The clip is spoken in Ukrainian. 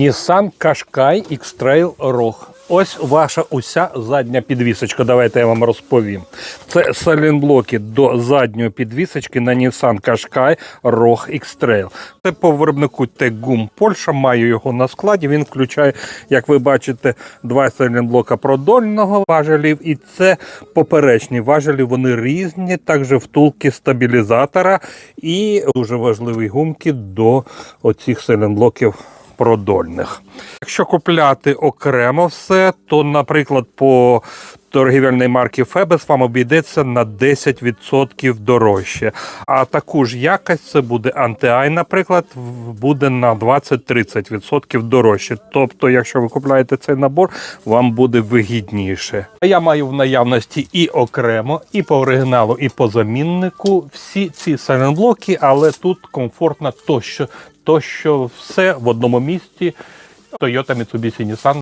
Nissan Qashqai X-Trail ROG. Ось ваша уся задня підвісочка. Давайте я вам розповім. Це салінблоки до задньої підвісочки на Nissan Qashqai ROG X-Trail. Це по виробнику Tegum Польща. Маю його на складі. Він включає, як ви бачите, два салінблока продольного важелів, і це поперечні важелі. Вони різні. Також втулки стабілізатора і дуже важливі гумки до оцих салінблоків продольних. Якщо купляти окремо все, то, наприклад, по торгівельної марки Фебес вам обійдеться на 10% дорожче. А таку ж якість це буде антиай, наприклад, буде на 20-30% дорожче. Тобто, якщо ви купляєте цей набор, вам буде вигідніше. Я маю в наявності і окремо, і по оригіналу, і по заміннику всі ці сайлентблоки, але тут комфортно то, що, то, що все в одному місці. Toyota, Mitsubishi, Nissan